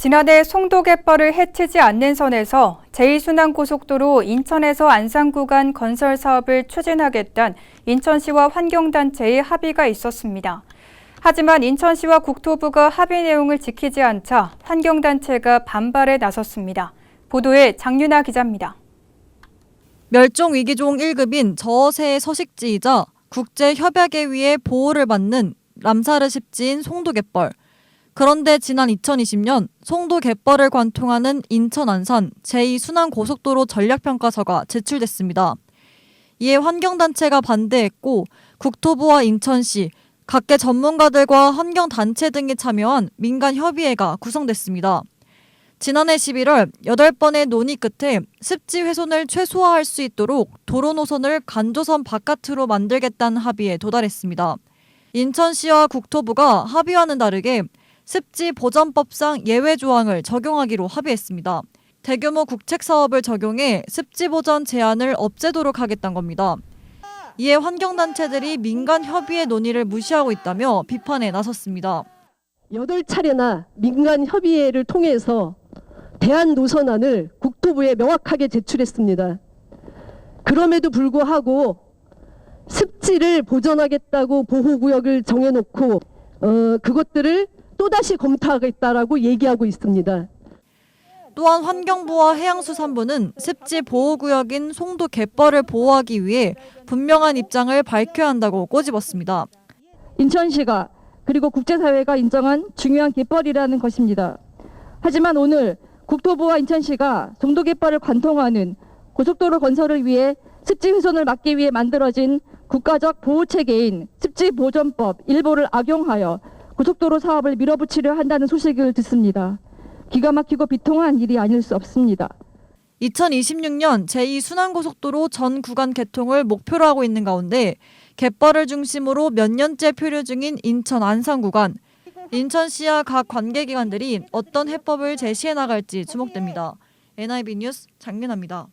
지난해 송도갯벌을 해치지 않는 선에서 제2순환고속도로 인천에서 안산 구간 건설 사업을 추진하겠다는 인천시와 환경단체의 합의가 있었습니다. 하지만 인천시와 국토부가 합의 내용을 지키지 않자 환경단체가 반발에 나섰습니다. 보도에 장윤아 기자입니다. 멸종 위기종 1급인 저어새의 서식지이자 국제 협약에 의해 보호를 받는 람사르 십지인 송도갯벌. 그런데 지난 2020년 송도 갯벌을 관통하는 인천 안산 제2순환 고속도로 전략평가서가 제출됐습니다. 이에 환경단체가 반대했고 국토부와 인천시, 각계 전문가들과 환경단체 등이 참여한 민간협의회가 구성됐습니다. 지난해 11월 8번의 논의 끝에 습지 훼손을 최소화할 수 있도록 도로 노선을 간조선 바깥으로 만들겠다는 합의에 도달했습니다. 인천시와 국토부가 합의와는 다르게 습지 보전법상 예외 조항을 적용하기로 합의했습니다. 대규모 국책 사업을 적용해 습지 보전 제한을 없애도록 하겠다는 겁니다. 이에 환경단체들이 민간 협의회 논의를 무시하고 있다며 비판에 나섰습니다. 여덟 차례나 민간 협의회를 통해서 대안 노선안을 국토부에 명확하게 제출했습니다. 그럼에도 불구하고 습지를 보전하겠다고 보호구역을 정해놓고 어, 그것들을 또다시 검토하겠다라고 얘기하고 있습니다. 또한 환경부와 해양수산부는 습지 보호구역인 송도 갯벌을 보호하기 위해 분명한 입장을 밝혀야 한다고 꼬집었습니다. 인천시가 그리고 국제사회가 인정한 중요한 갯벌이라는 것입니다. 하지만 오늘 국토부와 인천시가 송도 갯벌을 관통하는 고속도로 건설을 위해 습지 훼손을 막기 위해 만들어진 국가적 보호체계인 습지보전법 일부를 악용하여 고속도로 사업을 밀어붙이려 한다는 소식을 듣습니다. 기가 막히고 비통한 일이 아닐 수 없습니다. 2026년 제2순환고속도로 전 구간 개통을 목표로 하고 있는 가운데 갯벌을 중심으로 몇 년째 표류 중인 인천 안산 구간, 인천시와 각 관계기관들이 어떤 해법을 제시해 나갈지 주목됩니다. NIB 뉴스 장민아입니다.